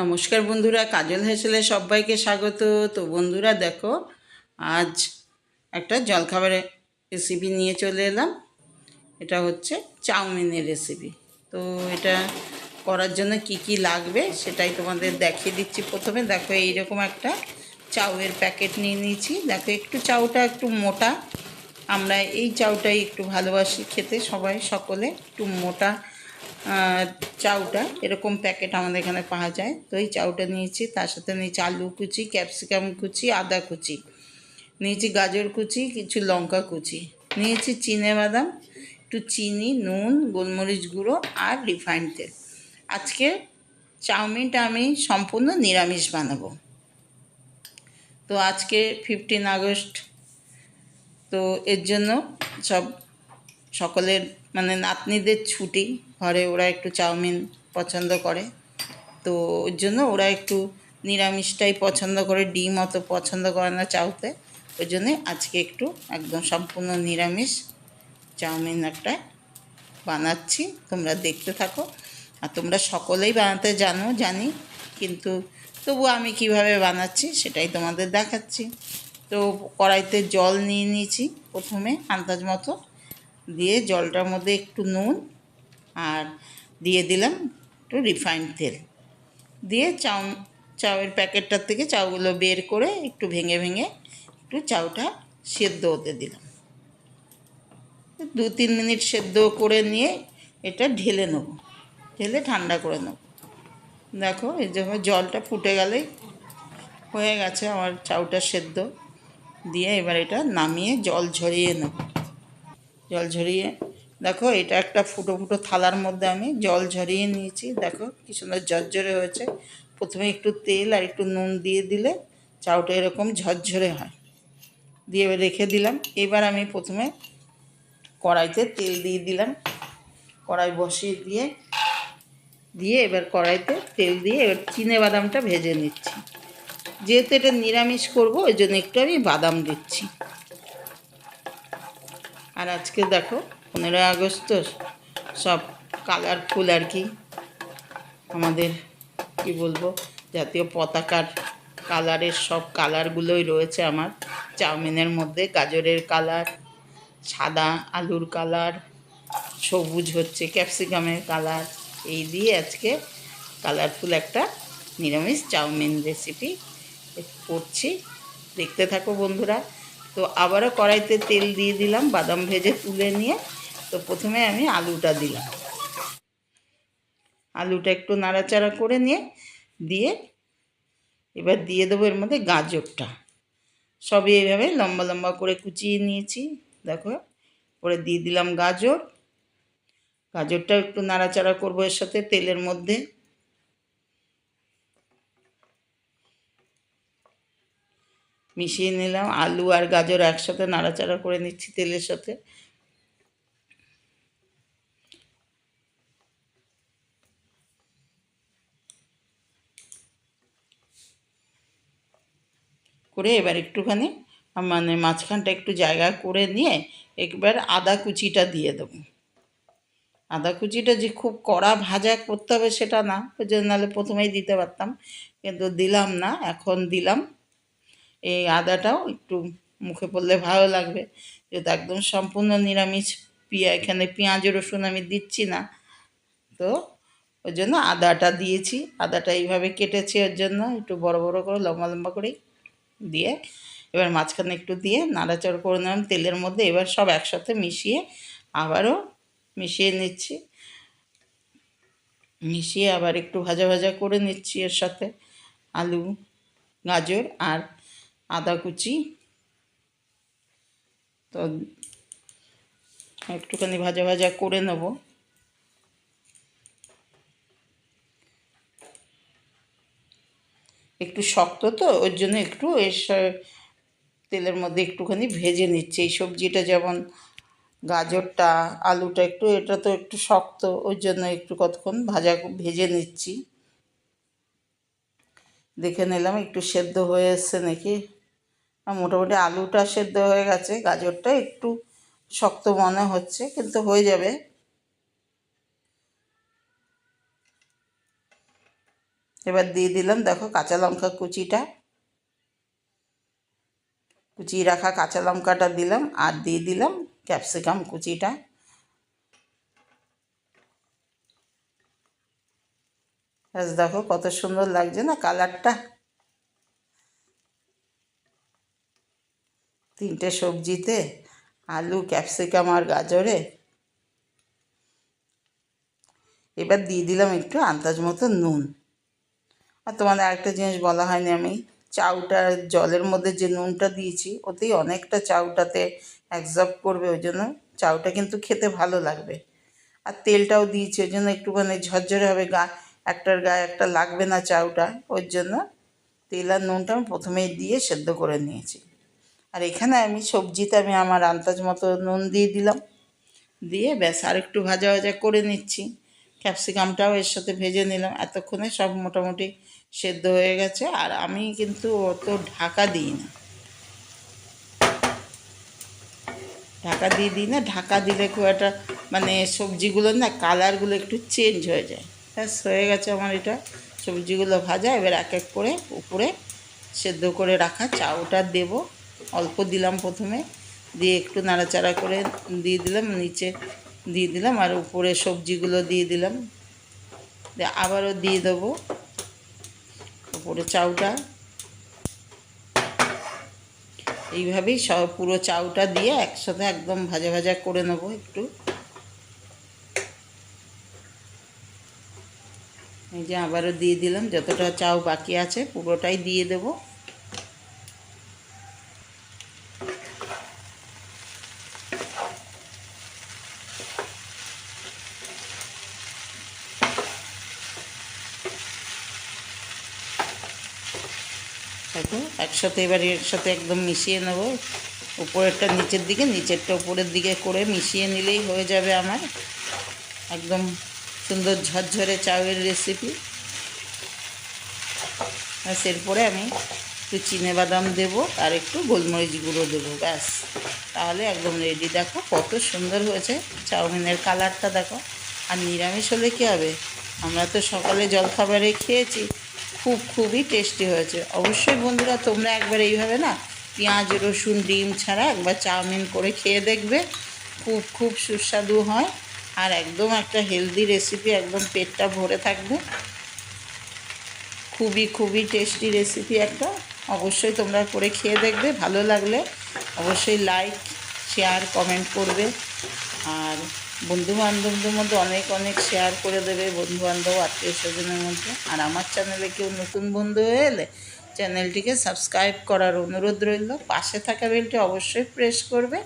নমস্কার বন্ধুরা, কাজল হেসেলে সবাইকে স্বাগত। তো বন্ধুরা, দেখো, আজ একটা জলখাবারের রেসিপি নিয়ে চলে এলাম। এটা হচ্ছে চাউমিনের রেসিপি তো এটা করার জন্য কি কি লাগবে সেটাই তোমাদের দেখিয়ে দিচ্ছি প্রথমে। দেখো, এইরকম একটা চাউয়ের প্যাকেট নিয়ে নিয়েছি। দেখো, একটু চাউটা একটু মোটা। আমরা এই চাউটাই একটু ভালোবাসি খেতে সবাই, সকলে। একটু মোটা চাউটা, এরকম প্যাকেট আমাদের এখানে পাওয়া যায়। তো এই চাউটা নিয়েছি, তার সাথে নিয়েছি আলু কুচি ক্যাপসিকাম কুচি, আদা কুচি। নিয়েছি গাজর কুচি, কিছু লঙ্কা কুচি। নিয়েছি চিনে বাদাম, একটু চিনি, নুন, গোলমরিচ গুঁড়ো আর রিফাইন্ড তেল। আজকে চাউমিনটা আমি সম্পূর্ণ নিরামিষ বানাবো। তো আজকে ফিফটিন আগস্ট, তো এর জন্য সব সকলের মানে নাতনিদের ছুটি। ঘরে ওরা একটু চাউমিন পছন্দ করে। তো ওর জন্য ওরা একটু নিরামিষটাই পছন্দ করে, ডিম অত পছন্দ করে না চাউতে। ওই জন্যে আজকে একটু একদম সম্পূর্ণ নিরামিষ চাউমিন একটা বানাচ্ছি। তোমরা দেখতে থাকো। আর তোমরা সকলেই বানাতে জানো, জানি। কিন্তু তবু আমি কীভাবে বানাচ্ছি সেটাই তোমাদের দেখাচ্ছি। তো কড়াইতে জল নিয়ে নিয়েছি প্রথমে আন্দাজ মতো। দিয়ে জলটার মধ্যে একটু নুন আর দিয়ে দিলাম একটু রিফাইন্ড তেল। দিয়ে চাউ, চাউয়ের প্যাকেটটার থেকে চাউগুলো বের করে একটু ভেঙে ভেঙে একটু চাউটা সেদ্ধ হতে দিলাম। দু তিন মিনিট সেদ্ধ করে নিয়ে এটা ঢেলে নেব। ঢেলে ঠান্ডা করে নেব। দেখো, এই যখন জলটা ফুটে গেলেই হয়ে গেছে আমার চাউটা সেদ্ধ। দিয়ে এবার এটা নামিয়ে জল ঝরিয়ে নেব। জল ঝরিয়ে, দেখো এটা একটা ফুটো ফুটো থালার মধ্যে আমি জল ঝরিয়ে নিয়েছি। দেখো কি সুন্দর ঝরঝরে হয়েছে। প্রথমে একটু তেল আর একটু নুন দিয়ে দিলে চাউটা এরকম ঝরঝরে হয়। দিয়ে রেখে দিলাম। এবার আমি প্রথমে কড়াইতে তেল দিয়ে দিলাম। কড়াই বসিয়ে দিয়ে দিয়ে এবার কড়াইতে তেল দিয়ে এবার চিনে বাদামটা ভেজে নিচ্ছি। যেহেতু এটা নিরামিষ করব, ওই জন্য একটু আমি বাদাম দিচ্ছি। আর আজকে দেখো, পনেরোই আগস্ট তো সব কালারফুল আর কি আমাদের, কি বলব, জাতীয় পতাকার কালারের সব কালারগুলোই রয়েছে আমার। চাউমিনের মধ্যে গাজরের কালার, সাদা আলুর কালার, সবুজ হচ্ছে ক্যাপসিকামের কালার। এই দিয়ে আজকে কালারফুল একটা নিরামিষ চাউমিন রেসিপি করছি। দেখতে থাকো বন্ধুরা। তো আবারও কড়াইতে তেল দিয়ে দিলাম, বাদাম ভেজে তুলে নিয়ে। তো প্রথমে আমি আলুটা দিলাম। আলুটা একটু নাড়াচাড়া করে নিয়ে দিয়ে এবার দিয়ে দেবো এর মধ্যে গাজরটা। সবই এইভাবে লম্বা লম্বা করে কুচিয়ে নিয়েছি, দেখো। পরে দিয়ে দিলাম গাজর। গাজরটা একটু নাড়াচাড়া করব এর সাথে তেলের মধ্যে। মিশিয়ে নিলাম। আলু আর গাজর একসাথে নাড়াচাড়া করে নিচ্ছি তেলের সাথে। করে এবার একটুখানি মানে মাঝখানটা একটু জায়গা করে নিয়ে একবার আদা কুচিটা দিয়ে দেবো। আদা কুচিটা যে খুব কড়া ভাজা করতে হবে সেটা না, ওই জন্য নাহলে প্রথমেই দিতে পারতাম। কিন্তু দিলাম না, এখন দিলাম। এই আদাটাও একটু মুখে পড়লে ভালো লাগবে। যেহেতু একদম সম্পূর্ণ নিরামিষ পিয়া, এখানে পেঁয়াজ, রসুন আমি দিচ্ছি না। তো ওই জন্য আদাটা দিয়েছি। আদাটা এইভাবে কেটেছি ওর জন্য, একটু বড় বড় করে, লম্বা লম্বা করে দিয়ে এবার মাঝখানে একটু দিয়ে নাড়াচাড়া করে নিলাম। তেলের মধ্যে এবার সব একসাথে মিশিয়ে আবারও মিশিয়ে নিচ্ছি। মিশিয়ে আবার একটু ভাজা ভাজা করে নিচ্ছি এর সাথে আলু, গাজর আর আদা কুচি। তো একটুখানি ভাজা ভাজা করে নেব। একটু শক্ত তো, ওর জন্য একটু এর তেলের মধ্যে একটুখানি ভেজে নিচ্ছি। এই সবজিটা যেমন গাজরটা, আলুটা একটু, এটা তো একটু শক্ত ওই জন্য একটু কতক্ষণ ভাজা ভেজে নিচ্ছি। দেখে নিলাম, একটু সেদ্ধ হয়ে এসছে নাকি? মোটামুটি আলুটা সেদ্ধ হয়ে গেছে। গাজরটা একটু শক্ত মনে হচ্ছে, কিন্তু হয়ে যাবে। এবার দিয়ে দিলাম, দেখো কাঁচা লঙ্কা কুচিটা। কুচি রাখা কাঁচা লঙ্কাটা দিলাম, আর দিয়ে দিলাম ক্যাপসিকাম কুচিটা। দেখো কত সুন্দর লাগছে না কালারটা। তিনটে সবজিতে, আলু, ক্যাপসিকাম আর গাজরে। এবার দিয়ে দিলাম একটু আন্দাজ মতো নুন। আর তোমাদের আরেকটা জিনিস বলা হয়নি আমি, চাউটা জলের মধ্যে যে নুনটা দিয়েছি, ওতেই অনেকটা চাউটাতে অ্যাবজর্ব করবে, ওই জন্য চাউটা কিন্তু খেতে ভালো লাগবে। আর তেলটাও দিয়েছি, ওই জন্য একটুখানি ঝরঝরে হবে গা, একটার গায়ে একটা লাগবে না চাউটা, ওর জন্য তেল আর নুনটা আমি প্রথমেই দিয়ে সেদ্ধ করে নিয়েছি। আর এখানে আমি সবজিতে আমি আমার আন্দাজ মতো নুন দিয়ে দিলাম। দিয়ে ব্যাস আর একটু ভাজা ভাজা করে নিচ্ছি। ক্যাপসিকামটাও এর সাথে ভেজে নিলাম। এতক্ষণে সব মোটামুটি সেদ্ধ হয়ে গেছে। আর আমি কিন্তু অত ঢাকা দিই না। ঢাকা দিয়ে দিই না। ঢাকা দিলে খুব একটা মানে সবজিগুলো না কালারগুলো একটু চেঞ্জ হয়ে যায়। ব্যাস হয়ে গেছে আমার এটা। সবজিগুলো ভাজা। এবার এক এক করে উপরে সেদ্ধ করে রাখা চাউটা দেব। অল্প দিলাম প্রথমে। দিয়ে একটু নাড়াচাড়া করে দিয়ে দিলাম, নিচে দিয়ে দিলাম আর উপরে সবজিগুলো দিয়ে দিলাম। দিয়ে আবারও দিয়ে দেবো উপরে চাউটা। এইভাবেই সব পুরো চাউটা দিয়ে একসাথে একদম ভাজা ভাজা করে নেব একটু। এই যে আবারও দিয়ে দিলাম, যতটা চাউ বাকি আছে পুরোটাই দিয়ে দেবো। দেখো একসাথে এবার এর সাথে একদম মিশিয়ে নেব। উপরেরটা নিচের দিকে, নিচেরটা উপরের দিকে করে মিশিয়ে নিলেই হয়ে যাবে আমার একদম সুন্দর ঝরঝরে চাউয়ের রেসিপি ব্যাস, এরপরে আমি একটু চিনে বাদাম দেবো আর একটু গোলমরিচ গুঁড়ো দেবো, ব্যাস। তাহলে একদম রেডি দেখো কত সুন্দর হয়েছে চাউমিনের কালারটা দেখো। আর নিরামিষ হলে কী হবে? আমরা তো সকালে জলখাবারে খেয়েছি। খুব খুবই টেস্টি হয়েছে। অবশ্যই বন্ধুরা, তোমরা একবার এইভাবে না পেঁয়াজ, রসুন, ডিম ছাড়া একবার চাউমিন করে খেয়ে দেখবে। খুব খুব সুস্বাদু হয় আর একদম একটা হেলদি রেসিপি একদম পেটটা ভরে থাকবে। খুবই খুবই টেস্টি রেসিপি একটা। অবশ্যই তোমরা করে খেয়ে দেখবে, ভালো লাগলে অবশ্যই লাইক শেয়ার কমেন্ট করবে। আর বন্ধু বান্ধবদের মধ্যে অনেক অনেক শেয়ার করে দেবে বন্ধু বান্ধব আত্মীয় স্বজনের মধ্যে। আর আমার চ্যানেলে কেউ নতুন বন্ধু হয়ে এলে চ্যানেলটিকে সাবস্ক্রাইব করার অনুরোধ রইল। পাশে থাকা বেলটি অবশ্যই প্রেস করবে।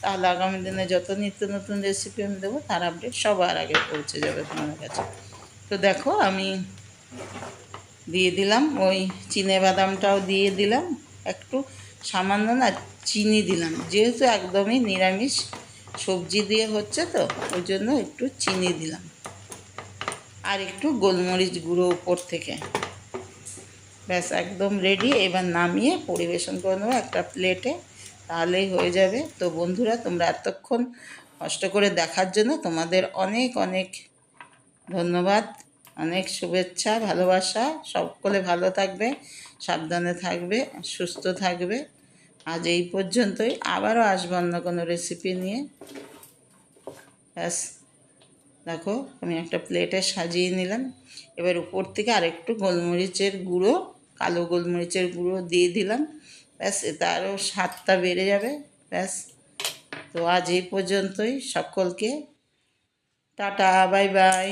তাহলে আগামী দিনে যত নিত্য নতুন রেসিপি আমি দেবো, তার আপডেট সবার আগে পৌঁছে যাবে তোমার কাছে। তো দেখো, আমি দিয়ে দিলাম ওই চিনে বাদামটাও দিয়ে দিলাম। একটু সামান্য না, চিনি দিলাম। যেহেতু একদমই নিরামিষ সবজি দিয়ে হচ্ছে তো, ওই জন্য একটু চিনি দিলাম। আর একটু গোলমরিচ গুঁড়ো উপর থেকে। ব্যাস, একদম রেডি এবার নামিয়ে পরিবেশন করে নেব একটা প্লেটে তাহলেই হয়ে যাবে। তো বন্ধুরা, তোমরা এতক্ষণ কষ্ট করে দেখার জন্য তোমাদের অনেক অনেক ধন্যবাদ। অনেক শুভেচ্ছা, ভালোবাসা। সকলে ভালো থাকবে, সাবধানে থাকবে, সুস্থ থাকবে। আজ এই পর্যন্তই। আবারও আসব অন্য কোনো রেসিপি নিয়ে। ব্যাস, দেখো আমি একটা প্লেটে সাজিয়ে নিলাম। এবার উপর থেকে আরেকটু গোলমরিচের গুঁড়ো, কালো গোলমরিচের গুঁড়ো দিয়ে দিলাম। ব্যাস, এতে আরও স্বাদটা বেড়ে যাবে। ব্যাস, তো আজ এই পর্যন্তই। সকলকে টাটা, বাই বাই।